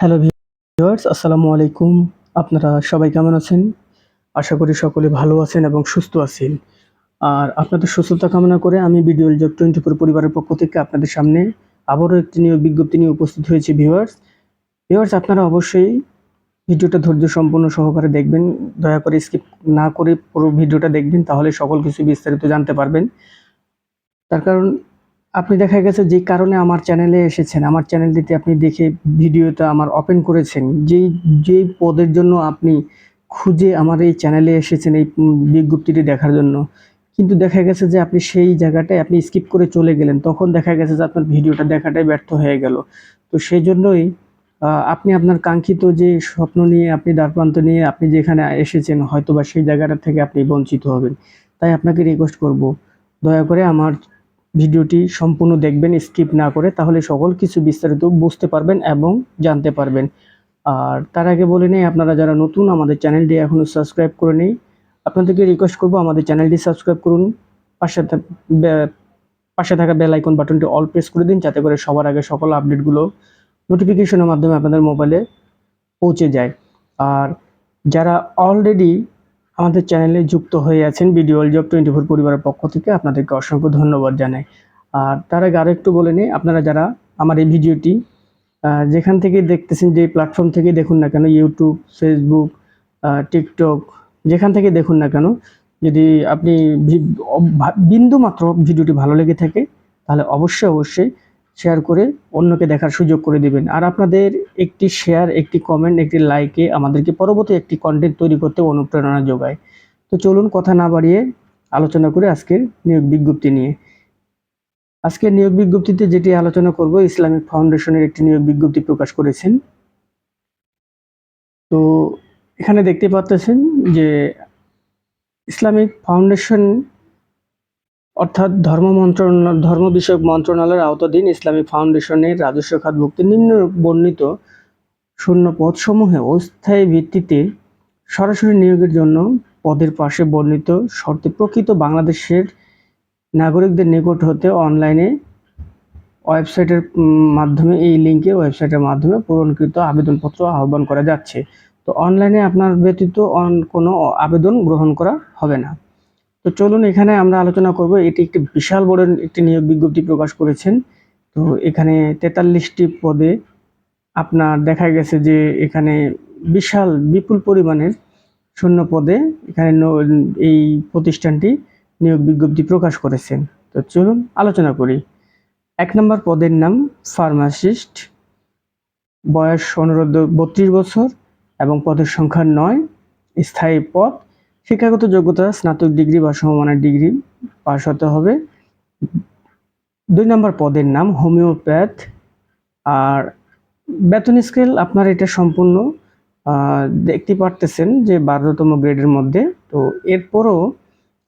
Hello viewers, আসসালামু আলাইকুম। আপনারা সবাই কেমন আছেন? আশা করি সকলে ভালো আছেন এবং সুস্থ আছেন। আর আপনাদের সুস্থতা কামনা করে আমি ভিডিও জব টোয়েন্টি ফোর পরিবারের পক্ষ থেকে আপনাদের সামনে আবারও একটি নিয়োগ বিজ্ঞপ্তি নিয়ে উপস্থিত হয়েছে ভিউয়ার্স। ভিউয়ার্স, আপনারা অবশ্যই ভিডিওটা ধৈর্য সম্পূর্ণ সহকারে দেখবেন। দয়া করে স্কিপ না করে পুরো ভিডিওটা দেখবেন, তাহলে সকল কিছু বিস্তারিত জানতে পারবেন। তার কারণ আপনি দেখা গেছে যে কারণে আমার চ্যানেলে এসেছেন, আমার চ্যানেলটিতে আপনি দেখে ভিডিওটা আমার ওপেন করেছেন, যেই যেই পদের জন্য আপনি খুঁজে আমার এই চ্যানেলে এসেছেন এই বিজ্ঞপ্তিটি দেখার জন্য। কিন্তু দেখা গেছে যে আপনি সেই জায়গাটায় আপনি স্কিপ করে চলে গেলেন, তখন দেখা গেছে যে আপনার ভিডিওটা দেখাটাই ব্যর্থ হয়ে গেল। তো সেই জন্যই আপনি আপনার কাঙ্ক্ষিত যে স্বপ্ন নিয়ে আপনি দ্বারপ্রান্ত নিয়ে আপনি যেখানে এসেছেন হয়তো বা সেই জায়গাটা থেকে আপনি বঞ্চিত হবেন। তাই আপনাকে রিকোয়েস্ট করব, দয়া করে আমার ভিডিওটি সম্পূর্ণ দেখবেন, স্কিপ না করে, তাহলে সকল কিছু বিস্তারিত বুঝতে পারবেন এবং জানতে পারবেন। আর তার আগে বলে নেই, আপনারা যারা নতুন, আমাদের চ্যানেলটি এখনও সাবস্ক্রাইব করে নেই, আপনাদেরকে রিকোয়েস্ট করব, আমাদের চ্যানেলটি সাবস্ক্রাইব করুন, পাশে পাশে থাকা বেল আইকন বাটনটি অল প্রেস করে দিন, যাতে করে সবার আগে সকল আপডেটগুলো নোটিফিকেশনের মাধ্যমে আপনাদের মোবাইলে পৌঁছে যায়। আর যারা অলরেডি আমাদের চ্যানেলে যুক্ত হয়ে আছেন ভিডিও জব টোয়েন্টি ফোর পরিবারের পক্ষ থেকে আপনাদেরকে অসংখ্য ধন্যবাদ জানাই। আর তার আগে আরও একটু বলে নিই, আপনারা যারা আমার এই ভিডিওটি যেখান থেকে দেখতেছেন, যে প্ল্যাটফর্ম থেকে দেখুন না কেন ইউটিউব ফেসবুক টিকটক যেখান থেকে দেখুন না কেন, যদি আপনি বিন্দু মাত্র ভিডিওটি ভালো লেগে থাকে, তাহলে অবশ্যই অবশ্যই শেয়ার করে অন্যকে দেখার সুযোগ করে দিবেন। আর আপনাদের একটি শেয়ার একটি কমেন্ট একটি লাইকে আমাদেরকে পরবর্তী একটি কন্টেন্ট তৈরি করতে অনুপ্রেরণা যোগায়। তো চলুন কথা না বাড়িয়ে আলোচনা করে আজকের নিয়োগ বিজ্ঞপ্তি নিয়ে। আজকের নিয়োগ বিজ্ঞপ্তিতে যেটি আলোচনা করব, ইসলামিক ফাউন্ডেশনের একটি নিয়োগ বিজ্ঞপ্তি প্রকাশ করেছেন। তো এখানে দেখতে পাচ্ছেন যে ইসলামিক ফাউন্ডেশন অর্থাৎ ধর্ম মন্ত্রণালয় ধর্ম বিষয়ক মন্ত্রণালয়ের আওতাধীন ইসলামিক ফাউন্ডেশনের রাজস্ব খাতভুক্ত নিম্ন বর্ণিত শূন্য পদসমূহে অস্থায়ী ভিত্তিতে সরাসরি নিয়োগের জন্য পদের পাশে বর্ণিত শর্তে প্রকৃত বাংলাদেশের নাগরিকদের নিকট হতে অনলাইনে ওয়েবসাইটের মাধ্যমে, এই লিঙ্কে ওয়েবসাইটের মাধ্যমে পূরণকৃত আবেদনপত্র আহ্বান করা যাচ্ছে। তো অনলাইনে আপনার ব্যতীত অন কোনো আবেদন গ্রহণ করা হবে না। তো চলুন এখানে আমরা আলোচনা করব। এটি একটি বিশাল বড় একটি নিয়োগ বিজ্ঞপ্তি প্রকাশ করেছেন। তো এখানে তেতাল্লিশটি পদে আপনার দেখা গেছে যে এখানে বিশাল, বিপুল পরিমাণের শূন্য পদে এখানে এই প্রতিষ্ঠানটি নিয়োগ বিজ্ঞপ্তি প্রকাশ করেছেন। তো চলুন আলোচনা করি। এক নম্বর পদের নাম ফার্মাসিস্ট। বয়স অনুরোধ বত্রিশ বছর এবং পদের সংখ্যা নয়। স্থায়ী পদ শিক্ষাগত যোগ্যতা, স্নাতক ডিগ্রি বা সমমানের ডিগ্রি পাশ হতে হবে। দুই নম্বর পদের নাম হোমিওপ্যাথ। আর বেতন স্কেল আপনার এটা সম্পূর্ণ দেখতে পারতেছেন যে বারোতম গ্রেডের মধ্যে। তো এরপরও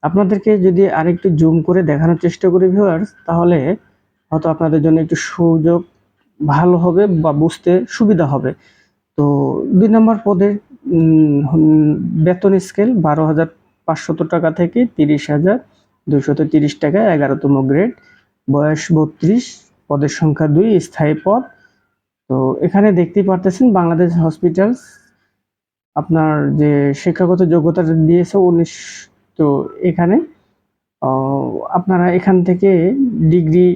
আপনাদেরকে যদি আরেকটু জুম করে দেখানোর চেষ্টা করি ভিউয়ার্স তাহলে হয়তো আপনাদের জন্য একটু সুযোগ ভালো হবে বা বুঝতে সুবিধা হবে। তো দুই নম্বর পদের বেতন স্কেল বারো হাজার পাঁচশত টাকা থেকে তিরিশ হাজার দুশত তিরিশ টাকা, এগারোতম গ্রেড বয়স বত্রিশ, পদের সংখ্যা দুই, স্থায়ী পদ। তো এখানে দেখতেই পারতেছেন বাংলাদেশ হসপিটালস আপনার যে শিক্ষাগত যোগ্যতা দিয়েছে উনিশ, তো এখানে আপনারা এখান থেকে ডিগ্রি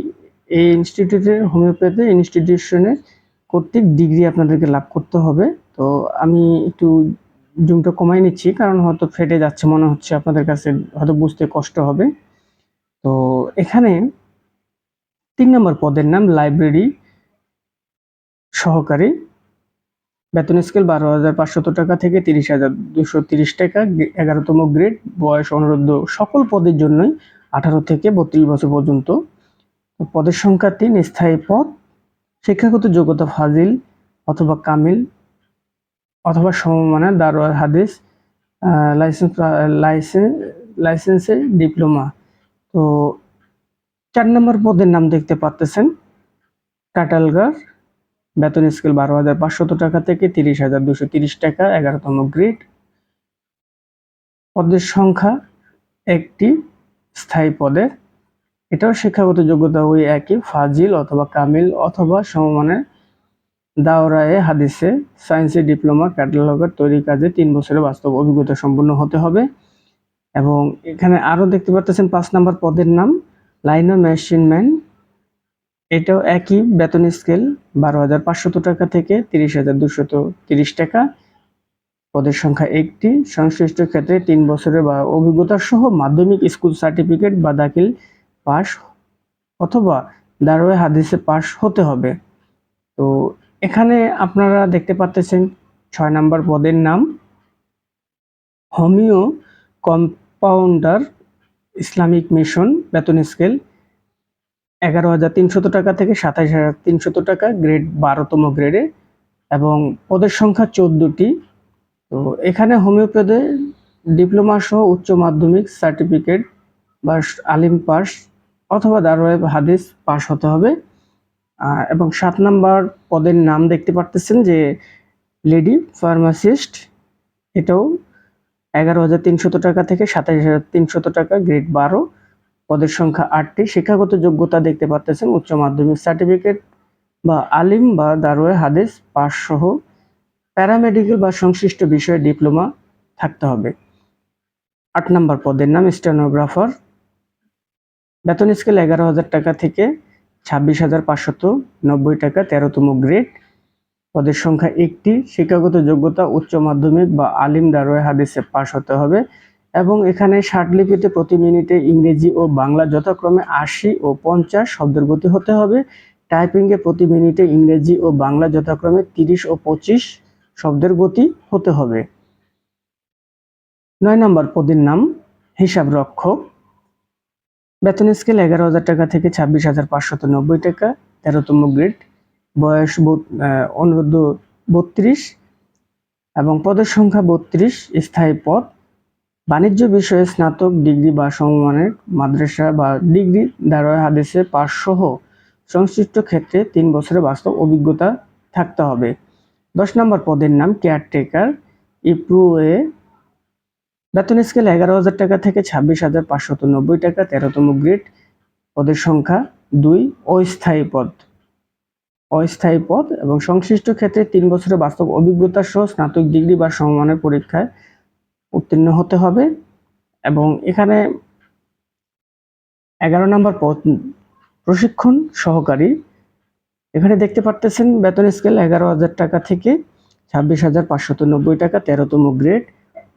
এই ইনস্টিটিউটের হোমিওপ্যাথি ইনস্টিটিউশনের কর্তৃক ডিগ্রি আপনাদেরকে লাভ করতে হবে। তো আমি একটু জুমটা কমাই নিচ্ছি, কারণ হয়তো ফেটে যাচ্ছে মনে হচ্ছে আপনাদের কাছে, হয়তো বুঝতে কষ্ট হবে। তো এখানে তিন নম্বর পদের নাম লাইব্রেরি সহকারী। বেতন স্কেল বারো হাজার পাঁচশত টাকা থেকে তিরিশ হাজার দুশো তিরিশ টাকা এগারোতম গ্রেড, বয়স অনুরোধ সকল পদের জন্যই আঠারো থেকে বত্রিশ বছর পর্যন্ত। পদের সংখ্যা তিন, স্থায়ী পদ, শিক্ষাগত যোগ্যতা ফাজিল অথবা কামিল। অথবা সমমানের দারোয়ার হাদিস লাইসেন্স লাইসেন্স লাইসেন্সের ডিপ্লোমা তো চার নম্বর পদের নাম দেখতে পাচ্তেছেন টাটালগার বেতন স্কেল বারো হাজার পাঁচশত টাকা থেকে তিরিশ হাজার দুশো তিরিশ টাকা, এগারোতম গ্রেড পদের সংখ্যা একটি স্থায়ী পদের। এটাও শিক্ষাগত যোগ্যতা ওই একই, ফাজিল অথবা কামিল অথবা সমমানের দাওরায়ে হাদিসে সায়েন্সে ডিপ্লোমা, ক্যাটালগার তৈরি কাজে তিন বছরের বাস্তব অভিজ্ঞতা সম্পন্ন হতে হবে। এবং এখানে আরও দেখতে পাচ্ছেন পাঁচ নাম্বার পদের নাম, লাইনো মেশিন ম্যান। এটাও একই বেতন স্কেল, বারো হাজার পাঁচশত টাকা থেকে তিরিশ হাজার দুশত তিরিশ টাকা। পদের সংখ্যা একটি, সংশ্লিষ্ট ক্ষেত্রে তিন বছরের বা অভিজ্ঞতা সহ মাধ্যমিক স্কুল সার্টিফিকেট বা দাখিল পাস অথবা দারোয়ে হাদিসে পাস হতে হবে। তো এখানে আপনারা দেখতে পাচ্ছেন ছয় নম্বর পদের নাম। হোমিও কম্পাউন্ডার ইসলামিক মিশন, বেতন স্কেল এগারো হাজার তিনশত টাকা থেকে সাতাশ হাজার তিনশত টাকা, গ্রেড বারোতম গ্রেডে এবং পদের সংখ্যা চোদ্দোটি। তো এখানে হোমিওপ্যাথে ডিপ্লোমা সহ উচ্চ মাধ্যমিক সার্টিফিকেট বা আলিম পাস অথবা দারোয়াব হাদিস পাস হতে হবে। এবং সাত নাম্বার পদের নাম দেখতে পারতেছেন যে লেডি ফার্মাসিস্ট, এটাও এগারো হাজার তিনশত টাকা থেকে সাতাশ হাজার তিনশত টাকা, গ্রেড বারো, পদের সংখ্যা আটটি। শিক্ষাগত যোগ্যতা দেখতে পারতেছেন উচ্চ মাধ্যমিক সার্টিফিকেট বা আলিম বা দারোয়ে, হাদিস পাস সহ প্যারামেডিক্যাল বা সংশ্লিষ্ট বিষয়ে ডিপ্লোমা থাকতে হবে। আট নম্বর পদের নাম স্টেনোগ্রাফার। বেতন স্কেল এগারো হাজার টাকা থেকে ছাব্বিশ হাজার পাঁচশত নব্বই টাকা, তেরোতম গ্রেড। পদের সংখ্যা একটি, শিক্ষাগত যোগ্যতা উচ্চ মাধ্যমিক বা আলিম দারোয় হাদিসে পাশ হতে হবে। এবং এখানে লিপিতে প্রতি মিনিটে ইংরেজি ও বাংলা যথাক্রমে আশি ও পঞ্চাশ শব্দের গতি হতে হবে। টাইপিংয়ে প্রতি মিনিটে ইংরেজি ও বাংলা যথাক্রমে তিরিশ ও পঁচিশ শব্দের গতি হতে হবে। নয় নম্বর পদের নাম হিসাব রক্ষক বেতন স্কেল এগারো হাজার টাকা থেকে ছাব্বিশ হাজার পাঁচশত নব্বই টাকা, তেরোতম গ্রেড বয়স অনুরোধ বত্রিশ এবং পদের সংখ্যা বত্রিশ, স্থায়ী পদ। বাণিজ্য বিষয়ে স্নাতক, ডিগ্রি বা সমমানের মাদ্রাসা বা ডিগ্রি দ্বারা হাদিসে পাস সহ সংশ্লিষ্ট ক্ষেত্রে তিন বছরের বাস্তব অভিজ্ঞতা থাকতে হবে। দশ নম্বর পদের নাম কেয়ারটেকার ইপ্রুয়ে বেতন স্কেল এগারো হাজার টাকা থেকে ছাব্বিশ হাজার পাঁচশত নব্বই টাকা, তেরোতম গ্রেড পদের সংখ্যা দুই, অস্থায়ী পদ। অস্থায়ী পদ এবং সংশ্লিষ্ট ক্ষেত্রে তিন বছরের বাস্তব অভিজ্ঞতা সহ স্নাতক ডিগ্রি বা সমমানের পরীক্ষায় উত্তীর্ণ হতে হবে এবং এখানে এগারো নম্বর পদ প্রশিক্ষণ সহকারী। এখানে দেখতে পারতেছেন বেতন স্কেল এগারো হাজার টাকা থেকে ছাব্বিশ হাজার পাঁচশত নব্বই টাকা, তেরোতম গ্রেড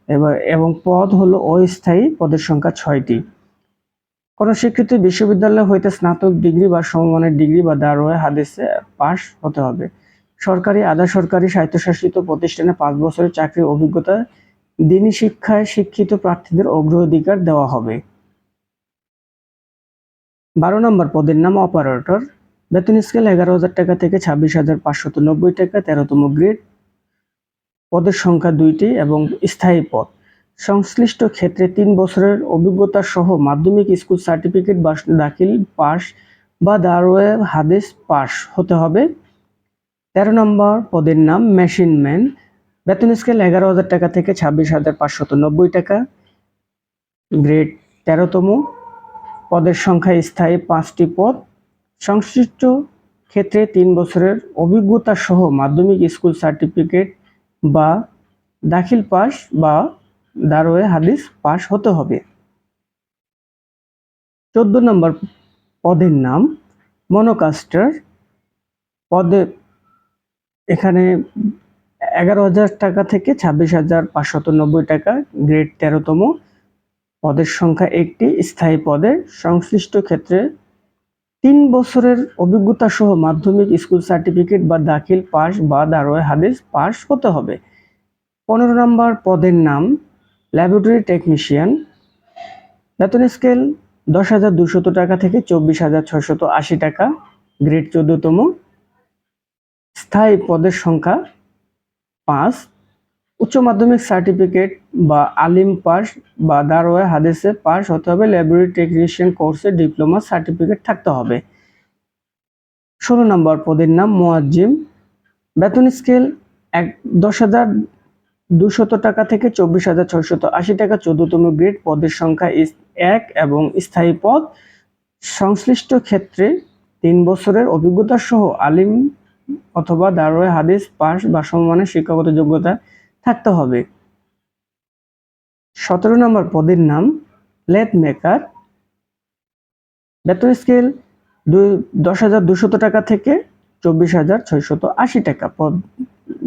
এবার, এবং পদ হলো অস্থায়ী পদের সংখ্যা ছয়টি। কোন স্বীকৃত বিশ্ববিদ্যালয় হইতে স্নাতক ডিগ্রি বা সমমানের ডিগ্রি বা দারোয়া হাদিসে পাশ হতে হবে। সরকারি, আধা সরকারি স্বায়ত্তশাসিত প্রতিষ্ঠানে পাঁচ বছরের চাকরির অভিজ্ঞতা দিনী শিক্ষায় শিক্ষিত প্রার্থীদের অগ্রাধিকার দেওয়া হবে। বারো নম্বর পদের নাম অপারেটর। বেতন স্কেল এগারো হাজার টাকা থেকে ছাব্বিশ হাজার পাঁচশত নব্বই টাকা, তেরোতম গ্রেড। পদের সংখ্যা দুইটি এবং স্থায়ী পদ। সংশ্লিষ্ট ক্ষেত্রে তিন বছরের অভিজ্ঞতা সহ মাধ্যমিক স্কুল সার্টিফিকেট বা দাখিল পাস বা দারোয়ে হাদিস পাস হতে হবে। তেরো নম্বর পদের নাম মেশিন ম্যান। বেতন স্কেল এগারো হাজার টাকা থেকে ছাব্বিশ হাজার পাঁচশত নব্বই টাকা। গ্রেড তেরোতম। পদের সংখ্যা স্থায়ী পাঁচটি পদ। সংশ্লিষ্ট ক্ষেত্রে তিন বছরের অভিজ্ঞতা সহ মাধ্যমিক স্কুল সার্টিফিকেট বা দাখিল পাস বা দারোয়ে হাদিস পাশ হতে হবে। চোদ্দ নম্বর পদের নাম মনোকাস্টার। পদে এখানে এগারো হাজার টাকা থেকে ছাব্বিশ হাজার পাঁচশত নব্বই টাকা গ্রেড তেরোতম। পদের সংখ্যা একটি। স্থায়ী পদের সংশ্লিষ্ট ক্ষেত্রে তিন বছরের অভিজ্ঞতা সহ মাধ্যমিক স্কুল সার্টিফিকেট বা দাখিল পাস বা দারোয়ে হাদিস পাস হতে হবে। পনেরো নম্বর পদের নাম, ল্যাবরেটরি টেকনিশিয়ান। বেতন স্কেল, দশ হাজার দুশত টাকা থেকে চব্বিশ হাজার ছশত আশি টাকা, গ্রেড চোদ্দতম। স্থায়ী পদের সংখ্যা, পাঁচ। উচ্চ মাধ্যমিক সার্টিফিকেট বা আলিম পাস বা দারোয়া হাদিসে পাস হতে হবে। ল্যাবরেটরি টেকনিশিয়ান কোর্সে ডিপ্লোমা সার্টিফিকেট থাকতে হবে। ষোলো নম্বর পদের নাম মোয়াজ্জিম। বেতন স্কেল এক দশ হাজার দুশত টাকা থেকে চব্বিশ হাজার ছয়শত আশি টাকা। চোদ্দতম গ্রেড পদের সংখ্যা এক এবং স্থায়ী পদ সংশ্লিষ্ট ক্ষেত্রে তিন বছরের অভিজ্ঞতা সহ আলিম অথবা দারোয়ে হাদিস পাস বা সমমানের শিক্ষাগত যোগ্যতা থাকতে হবে। সতেরো নম্বর পদের নাম লেথ মেকার। বেতন স্কেল দুই, দশ হাজার দুশত টাকা থেকে চব্বিশ হাজার ছয়শত আশি টাকা। পদ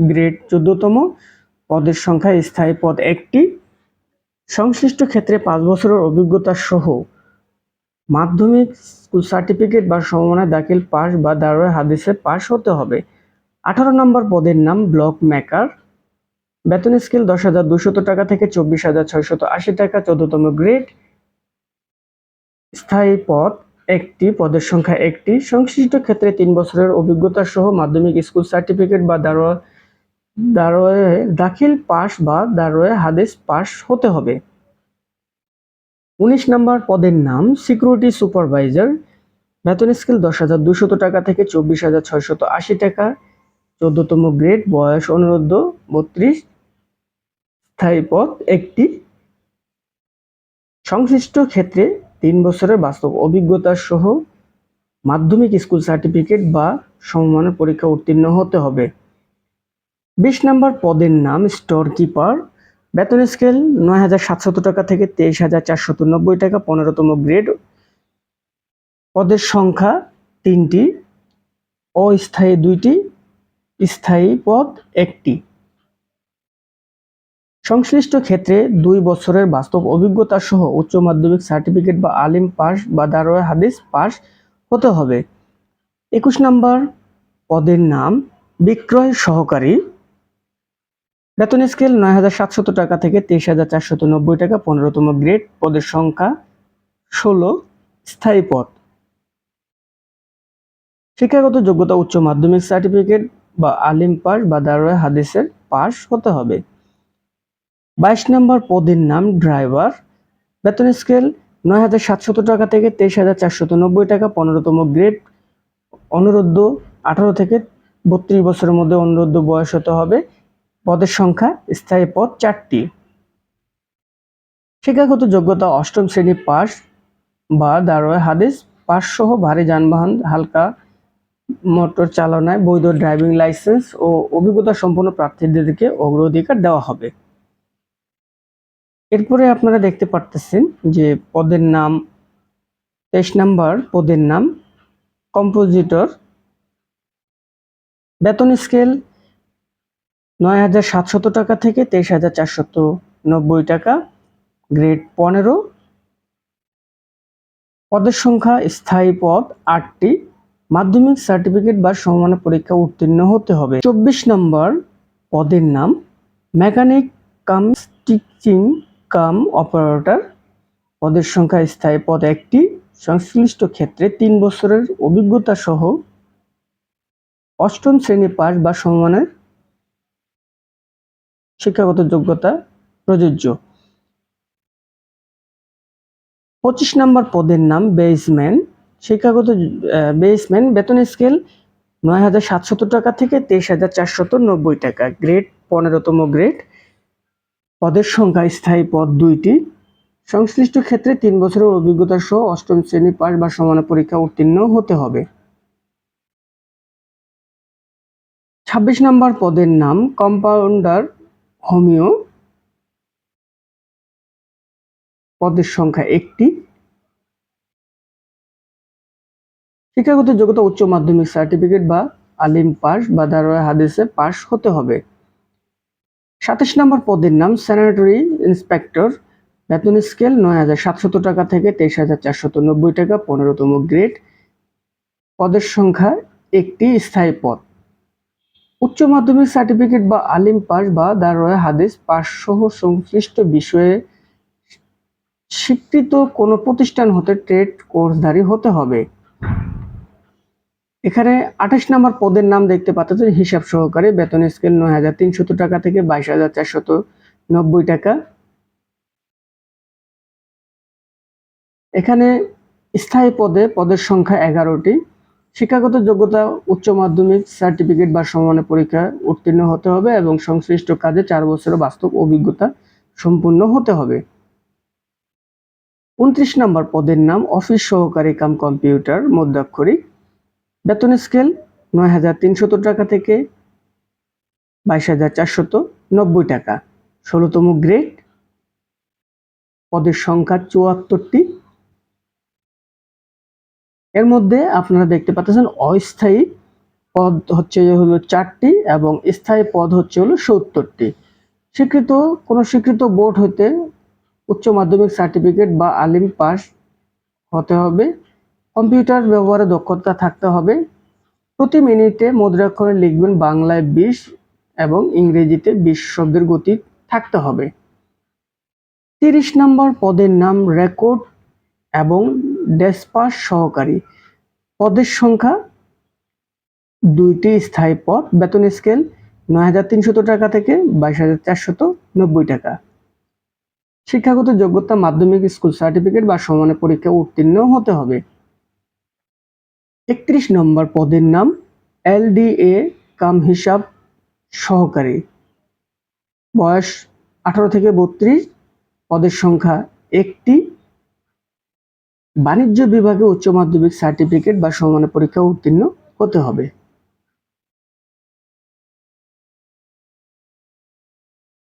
গ্রেড চোদ্দতম। পদের সংখ্যা স্থায়ী পদ একটি। সংশ্লিষ্ট ক্ষেত্রে পাঁচ বছরের অভিজ্ঞতা সহ মাধ্যমিক স্কুল সার্টিফিকেট বা সমমানের দাখিল পাস বা দারোয়া হাদিসে পাস হতে হবে। আঠারো নম্বর পদের নাম ব্লক মেকার। বেতন স্কেল দশ হাজার দুশত টাকা থেকে চব্বিশ হাজার ছয়শত আশি টাকা, চোদ্দতম গ্রেড। স্থায়ী পদ একটি, পদের সংখ্যা একটি। সংশ্লিষ্ট ক্ষেত্রে তিন বছরের অভিজ্ঞতা সহ মাধ্যমিক স্কুল সার্টিফিকেট বা দারোয়া দারোয়ে দাখিল পাস বা দারোয়ে হাদিস পাস হতে হবে। উনিশ নম্বর পদের নাম, সিকিউরিটি সুপারভাইজার। বেতন স্কেল দশ হাজার দুশত টাকা থেকে চব্বিশ হাজার ছয়শত আশি টাকা, চোদ্দতম গ্রেড, বয়স অনুরোধ, বত্রিশ। স্থায়ী পদ একটি সংশ্লিষ্ট ক্ষেত্রে তিন বছরের বাস্তব অভিজ্ঞতা সহ মাধ্যমিক স্কুল সার্টিফিকেট বা সমমানের পরীক্ষা উত্তীর্ণ হতে হবে। বিশ নম্বর পদের নাম স্টোর কিপার বেতন স্কেল নয় হাজার সাতশত টাকা থেকে তেইশ হাজার চারশত নব্বই টাকা, পনেরোতম গ্রেড। পদের সংখ্যা তিনটি, অস্থায়ী দুইটি স্থায়ী পদ একটি। সংশ্লিষ্ট ক্ষেত্রে দুই বছরের বাস্তব অভিজ্ঞতা সহ উচ্চ মাধ্যমিক সার্টিফিকেট বা আলিম পাস বা দারোয়া হাদিস পাস হতে হবে। একুশ নম্বর পদের নাম, বিক্রয় সহকারী। বেতন স্কেল নয় হাজার সাতশত টাকা থেকে তেইশ হাজার চারশত নব্বই টাকা, পনেরোতম গ্রেড। পদের সংখ্যা ষোলো, স্থায়ী পদ। শিক্ষাগত যোগ্যতা উচ্চ মাধ্যমিক সার্টিফিকেট বা আলিম পাস বা দারোয়া হাদিসের পাস হতে হবে। বাইশ নম্বর পদের নাম ড্রাইভার। বেতন স্কেল নয় হাজার সাতশত টাকা থেকে তেইশ হাজার চারশত নব্বই টাকা, পনেরোতম গ্রেড। অনুরোধ আঠারো থেকে বত্রিশ বছরের মধ্যে অনুরোধ বয়স হতে হবে। পদের সংখ্যা স্থায়ী পদ চারটি। শিক্ষাগত যোগ্যতা অষ্টম শ্রেণি পাস বা দারোয় হাদিস। পাস সহ ভারী যানবাহন, হালকা মোটর চালনায় বৈধ ড্রাইভিং লাইসেন্স ও অভিজ্ঞতা সম্পন্ন প্রার্থীদেরকে অগ্রাধিকার দেওয়া হবে। এরপরে আপনারা দেখতে পারতেছেন যে পদের নাম, তেইশ নাম্বার পদের নাম, কম্পোজিটর, বেতন স্কেল নয় হাজার সাতশত টাকা থেকে তেইশ হাজার চারশত নব্বই টাকা, গ্রেড পনেরো। পদের সংখ্যা স্থায়ী পদ আটটি। মাধ্যমিক সার্টিফিকেট বা সমমানের পরীক্ষা উত্তীর্ণ হতে হবে। চব্বিশ নম্বর পদের নাম, mechanic cum stitching cum operator পদের সংখ্যা স্থায়ী পদ একটি, সংশ্লিষ্ট ক্ষেত্রে তিন বছরের অভিজ্ঞতা সহ অষ্টম শ্রেণি পাস বা সমমানের শিক্ষাগত যোগ্যতা প্রযোজ্য। পঁচিশ নম্বর পদের নাম বেসম্যান শিক্ষাগত বেসম্যান বেতন স্কেল নয় হাজার সাতশত টাকা থেকে তেইশ হাজার চারশত নব্বই টাকা। গ্রেড পনেরোতম গ্রেড। পদের সংখ্যা স্থায়ী পদ দুইটি। সংশ্লিষ্ট ক্ষেত্রে তিন বছরের অভিজ্ঞতা সহ অষ্টম শ্রেণি পাস বা সমান পরীক্ষা উত্তীর্ণ হতে হবে। ছাব্বিশ নম্বর পদের নাম কম্পাউন্ডার হোমিও। পদের সংখ্যা একটি। শিক্ষাগত যোগ্যতা উচ্চ মাধ্যমিক সার্টিফিকেট বা আলিম পাস বা দারোয়া হাদিসে পাস হতে হবে। সাতাশ নম্বর পদের নাম স্যানিটারি ইন্সপেক্টর বেতন স্কেল নয় হাজার সাতশত টাকা থেকে তেইশ হাজার চারশত নব্বই টাকা, পনেরোতম গ্রেড পদের সংখ্যা একটি স্থায়ী পদ। উচ্চ মাধ্যমিক সার্টিফিকেট বা আলিম পাস বা দারোয়া হাদিস পাস সহ সংশ্লিষ্ট বিষয়ে স্বীকৃত কোনো প্রতিষ্ঠান হতে ট্রেড কোর্সধারী হতে হবে। এখানে আঠাশ নম্বর পদের নাম দেখতে পাচ্ছেন, হিসাব সহকারে বেতন স্কেল নয় হাজার তিনশত টাকা থেকে বাইশ হাজার চারশত নব্বই টাকা। এখানে স্থায়ী পদে, পদের সংখ্যা এগারোটি। শিক্ষাগত যোগ্যতা, উচ্চ মাধ্যমিক সার্টিফিকেট বা সমানের পরীক্ষা উত্তীর্ণ হতে হবে এবং সংশ্লিষ্ট কাজে চার বছরের বাস্তব অভিজ্ঞতা সম্পূর্ণ হতে হবে। উনত্রিশ নম্বর পদের নাম, অফিস সহকারী কাম কম্পিউটার, মধ্যাক্ষরিক। বেতন স্কেল নয় হাজার তিনশত টাকা থেকে বাইশ হাজার চারশত নব্বই টাকা। ষোলোতম গ্রেড পদের সংখ্যা চুয়াত্তরটি। এর মধ্যে আপনারা দেখতে পাচ্ছেন অস্থায়ী পদ হচ্ছে হলো চারটি এবং স্থায়ী পদ হচ্ছে হলো সত্তরটি। স্বীকৃত, কোনো স্বীকৃত বোর্ড হতে উচ্চ মাধ্যমিক সার্টিফিকেট বা আলিম পাস হতে হবে। কম্পিউটার ব্যবহারে দক্ষতা থাকতে হবে। প্রতি মিনিটে মুদ্রাক্ষরে লিখবেন বাংলায় বিশ এবং ইংরেজিতে বিশ শব্দের গতি থাকতে হবে। তিরিশ নম্বর পদের নাম রেকর্ড এবং ডেসপাস সহকারী। পদের সংখ্যা দুইটি স্থায়ী পদ, বেতন স্কেল নয় হাজার তিনশত টাকা থেকে বাইশ হাজার চারশত নব্বই টাকা। শিক্ষাগত যোগ্যতা মাধ্যমিক স্কুল সার্টিফিকেট বা সমানের পরীক্ষা উত্তীর্ণ হতে হবে। একত্রিশ নম্বর পদের নাম এলডিএ কাম হিসাব সহকারী। বয়স আঠারো থেকে বত্রিশ, পদের সংখ্যা একটি। বাণিজ্য বিভাগে উচ্চ মাধ্যমিক সার্টিফিকেট বা সমানের পরীক্ষা উত্তীর্ণ হতে হবে।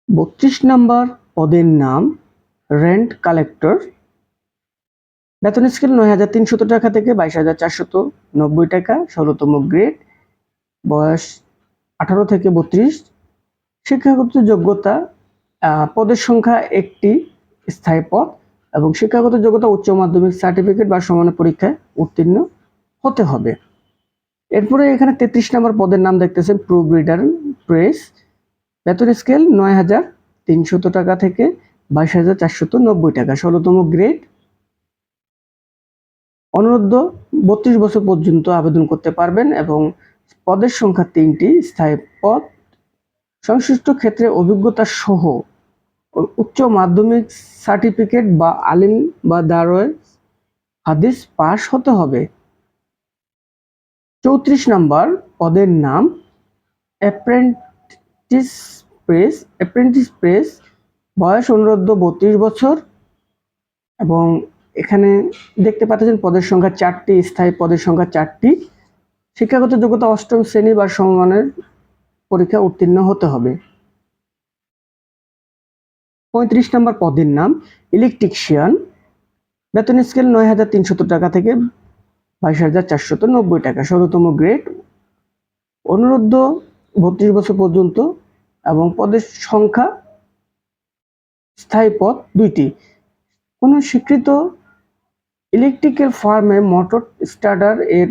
বত্রিশ নম্বর পদের নাম রেন্ট কালেক্টর। বেতন স্কেল নয় হাজার তিনশত টাকা থেকে বাইশ হাজার চারশত নব্বই টাকা, ষোলোতম গ্রেড বয়স আঠারো থেকে বত্রিশ। শিক্ষাগত যোগ্যতা পদের সংখ্যা একটি স্থায়ী পদ এবং শিক্ষাগত যোগ্যতা উচ্চ মাধ্যমিক সার্টিফিকেট বা সমান পরীক্ষায় উত্তীর্ণ হতে হবে। এরপরে এখানে তেত্রিশ নম্বর পদের নাম দেখতেছেন প্রুফ রিডার প্রেস। বেতন স্কেল নয় হাজার তিনশত টাকা থেকে বাইশ হাজার চারশত নব্বই টাকা, ষোলোতম গ্রেড অনূর্ধ্ব বত্রিশ বছর পর্যন্ত আবেদন করতে পারবেন এবং পদের সংখ্যা তিনটি, স্থায়ী পদ, সংশ্লিষ্ট ক্ষেত্রে অভিজ্ঞতা সহ উচ্চ মাধ্যমিক সার্টিফিকেট বা আলিম বা দারোয় হাদিস পাশ হতে হবে। চৌত্রিশ নাম্বার, পদের নাম, অ্যাপ্রেন্টিস প্রেস অ্যাপ্রেন্টিস প্রেস, বয়স অনুরোধ, বত্রিশ বছর এবং এখানে দেখতে পাচ্ছেন পদের সংখ্যা চারটি, স্থায়ী পদের সংখ্যা চারটি। শিক্ষাগত যোগ্যতা অষ্টম শ্রেণি বা সমমানের পরীক্ষা উত্তীর্ণ হতে হবে। পঁয়ত্রিশ নম্বর পদের নাম ইলেকট্রিকশিয়ান বেতন স্কেল নয় হাজার তিনশত টাকা থেকে বাইশ হাজার চারশত নব্বই টাকা ষোলোতম গ্রেড। অনুরোধ, বত্রিশ বছর পর্যন্ত এবং পদের সংখ্যা স্থায়ী পদ দুইটি। কোনো স্বীকৃত ইলেকট্রিক্যাল ফার্মে মোটর স্টার্টার এর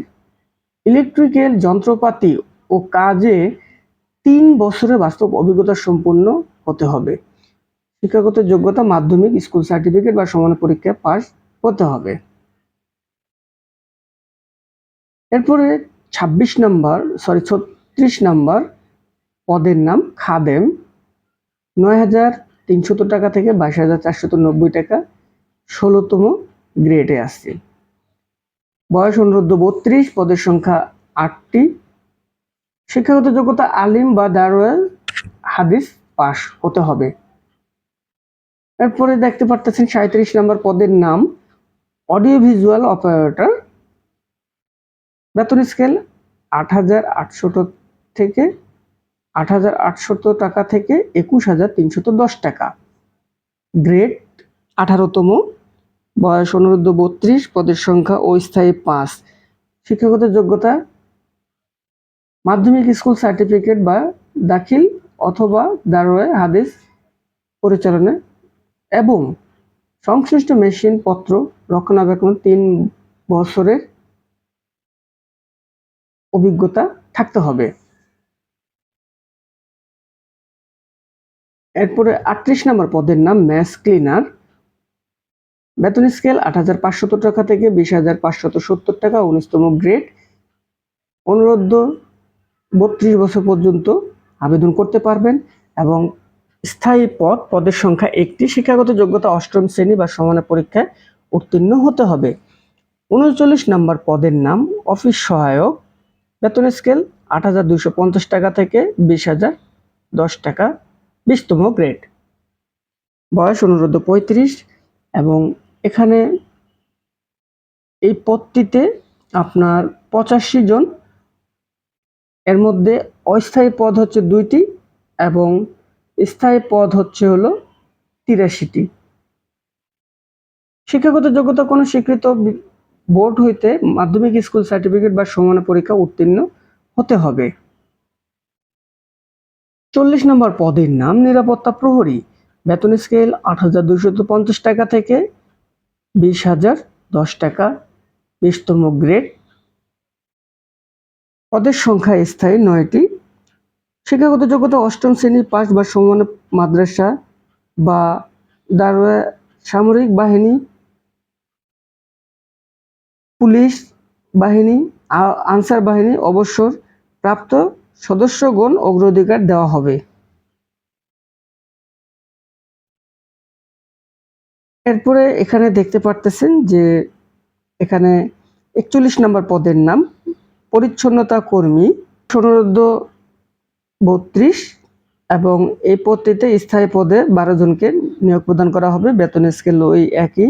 ইলেকট্রিক্যাল যন্ত্রপাতি ও কাজে তিন বছরের বাস্তব অভিজ্ঞতা সম্পন্ন হতে হবে। শিক্ষাগত যোগ্যতা, মাধ্যমিক, স্কুল সার্টিফিকেট বা সমান পরীক্ষায় পাস হতে হবে। এরপরে ছাব্বিশ নম্বর সরি ছত্রিশ নম্বর পদের নাম খাদেম। নয় হাজার তিনশত টাকা থেকে বাইশ হাজার নব্বই টাকা, ষোলোতম গ্রেডে আসছে। বয়স অনুরোধ বত্রিশ, পদের সংখ্যা আটটি। শিক্ষাগত যোগ্যতা আলিম বা দারোয়াল, হাদিস পাস হতে হবে। এরপরে দেখতে পারতেছেন সাঁত্রিশ নম্বর পদের নাম অডিও ভিজুয়াল অপারেটর বেতন স্কেল আট হাজার থেকে আট হাজার টাকা থেকে একুশ হাজার তিনশত দশ টাকা। গ্রেড আঠারোতম। বয়স অনুরোধ বত্রিশ, পদের সংখ্যা ও স্থায়ী পাঁচ। শিক্ষাগত যোগ্যতা? মাধ্যমিক স্কুল সার্টিফিকেট বা দাখিল অথবা দারোয়ে হাদিস পরিচালনা। এবং সংশ্লিষ্ট মেশিন পত্র রক্ষণাবেক্ষণ তিন বছরের অভিজ্ঞতা থাকতে হবে। এরপরে আটত্রিশ নম্বর পদের নাম ম্যাস ক্লিনার। বেতন স্কেল আট হাজার টাকা থেকে বিশ হাজার পাঁচশত সত্তর টাকা, উনিশতম গ্রেড। অনুরোধ, বত্রিশ বছর পর্যন্ত আবেদন করতে পারবেন এবং স্থায়ী পদ, পদের সংখ্যা একটি, শিক্ষাগত যোগ্যতা অষ্টম শ্রেণি বা সমানের পরীক্ষায় উত্তীর্ণ হতে হবে। উনচল্লিশ নম্বর পদের নাম, অফিস সহায়ক, বেতন স্কেল আট হাজার দুইশো পঞ্চাশ টাকা থেকে বিশ হাজার দশ টাকা, বিশতম গ্রেড। বয়স অনুরোধ পঁয়ত্রিশ এবং এখানে এই পদটিতে আপনার পঁচাশি জন, এর মধ্যে অস্থায়ী পদ হচ্ছে দুইটি এবং স্থায়ী পদ হচ্ছে হলো তিরাশিটি। শিক্ষাগত যোগ্যতা কোনো স্বীকৃত বোর্ড হইতে মাধ্যমিক স্কুল সার্টিফিকেট বা সমান পরীক্ষা উত্তীর্ণ হতে হবে। চল্লিশ নম্বর পদের নাম নিরাপত্তা প্রহরী। বেতন স্কেল আট হাজার দুশত পঞ্চাশ টাকা থেকে বিশ হাজার দশ টাকা, বিশতম গ্রেড। পদের সংখ্যা স্থায়ী নয়টি। শিক্ষাগত যোগ্যতা অষ্টম শ্রেণি পাস বা সমান মাদ্রাসা বা দারোয়া সামরিক বাহিনী, পুলিশ বাহিনী আনসার বাহিনী অবসর প্রাপ্ত সদস্যগণ অগ্রাধিকার দেওয়া হবে। এরপরে এখানে দেখতে পারতেছেন যে এখানে একচল্লিশ নম্বর পদের নাম, পরিচ্ছন্নতা কর্মী সনরদ্ধ বত্রিশ এবং এই পদটিতে স্থায়ী পদে বারো জনকে নিয়োগ প্রদান করা হবে, বেতন স্কেল ওই একই।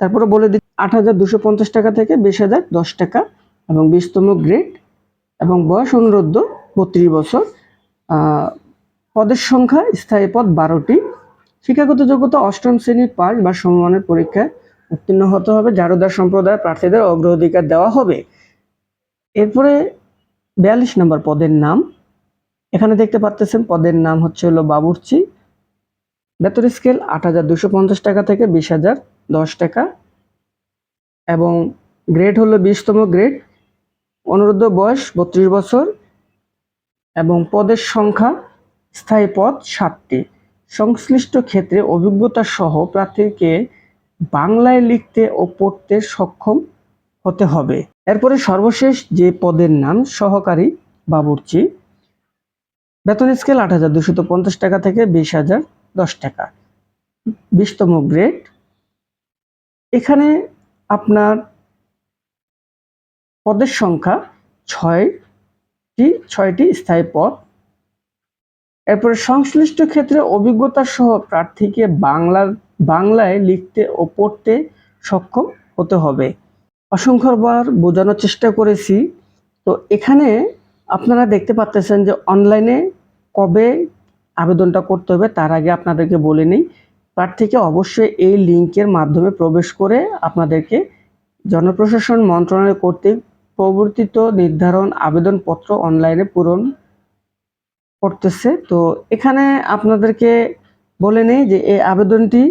তারপরে বলে দিচ্ছি, আট হাজার দুশো পঞ্চাশ টাকা থেকে বিশ হাজার দশ টাকা এবং বিশতম গ্রেড এবং বয়স অনুরোধ বত্রিশ বছর। পদের সংখ্যা, স্থায়ী পদ বারোটি। শিক্ষাগত যোগ্যতা অষ্টম শ্রেণির পাস বা সমমানের পরীক্ষায় উত্তীর্ণ হতে হবে, জারুদার সম্প্রদায়ের প্রার্থীদের অগ্রাধিকার দেওয়া হবে। এরপরে বিয়াল্লিশ নম্বর পদের নাম। এখানে দেখতে পাচ্ছেন পদের নাম হচ্ছে হলো বাবুর্চি। বেতন স্কেল আট হাজার দুশো পঞ্চাশ টাকা থেকে বিশ হাজার দশ টাকা এবং গ্রেড হলো বিশতম গ্রেড। অনুরোধ বয়স বত্রিশ বছর এবং পদের সংখ্যা স্থায়ী পদ ষাটটি সংশ্লিষ্ট ক্ষেত্রে অভিজ্ঞতা সহ প্রার্থীকে বাংলায় লিখতে ও পড়তে সক্ষম হতে হবে। এরপরে সর্বশেষ যে পদের নাম, সহকারী বাবুর্চি। বেতন স্কেল আট হাজার দুশত পঞ্চাশ টাকা থেকে বিশ হাজার দশ টাকা। বিশতম গ্রেড এখানে আপনার পদের সংখ্যা ছয়টি ছয়টি স্থায়ী পদ। এরপরে সংশ্লিষ্ট ক্ষেত্রে অভিজ্ঞতা সহ প্রার্থীকে বাংলার, বাংলায় লিখতে ও পড়তে সক্ষম হতে হবে। অসংখ্যবার বোঝানোর চেষ্টা করেছি। তো এখানে আপনারা দেখতে পাচ্তেছেন যে অনলাইনে কবে আবেদনটা করতে হবে তার আগে আপনাদেরকে বলে নিই। প্রার্থীকে অবশ্যই এই লিঙ্কের মাধ্যমে প্রবেশ করে আপনাদেরকে জনপ্রশাসন মন্ত্রণালয় কর্তৃক প্রবর্তিত নির্ধারণ আবেদনপত্র অনলাইনে পূরণ করতেছে। তো এখানে আপনাদেরকে বলে নেই যে এই আবেদনটি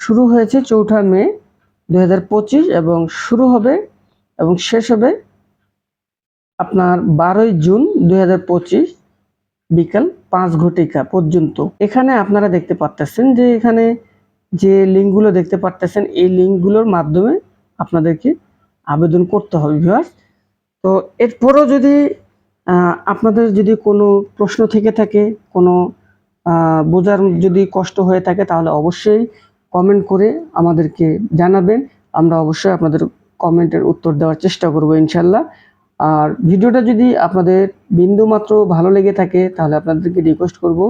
শুরু হয়েছে চৌঠা মে দু হাজার পঁচিশ এবং শুরু হবে এবং শেষ হবে আপনার বারোই জুন দু হাজার পঁচিশ বিকাল পাঁচ ঘটিকা পর্যন্ত। এখানে আপনারা দেখতে পারতেছেন যে এখানে যে লিঙ্কগুলো দেখতে পারতেছেন, এই লিঙ্কগুলোর মাধ্যমে আপনাদেরকে আবেদন করতে হবে ভিউয়ার্স তো এরপরও যদি আপনাদের যদি কোনো প্রশ্ন থেকে থাকে, কোনো বোঝার যদি কষ্ট হয়ে থাকে, তাহলে অবশ্যই কমেন্ট করে আমাদেরকে জানাবেন। আমরা অবশ্যই আপনাদের কমেন্টের উত্তর দেওয়ার চেষ্টা করব ইনশাল্লাহ। আর ভিডিওটা যদি আপনাদের বিন্দু মাত্র ভালো লেগে থাকে, তাহলে আপনাদেরকে রিকোয়েস্ট করব,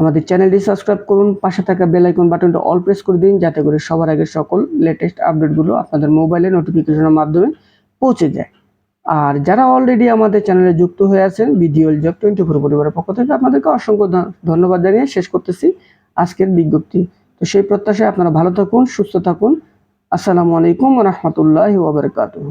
আমাদের চ্যানেলটি সাবস্ক্রাইব করুন, পাশে থাকা বেল আইকন বাটনটা অল প্রেস করে দিন, যাতে করে সবার আগে সকল লেটেস্ট আপডেটগুলো আপনাদের মোবাইলে নোটিফিকেশনের মাধ্যমে পৌঁছে যায়। আর যারা অলরেডি আমাদের চ্যানেলে যুক্ত হয়ে আছেন ভিডিও জব টোয়েন্টি ফোর পরিবারের পক্ষ থেকে আপনাদেরকে অসংখ্য ধন্যবাদ জানিয়ে শেষ করতেছি আজকের বিজ্ঞপ্তি। তো সেই প্রত্যাশায় আপনারা ভালো থাকুন, সুস্থ থাকুন। আসসালামু আলাইকুম রহমতুল্লাহ ওবরকাতুহ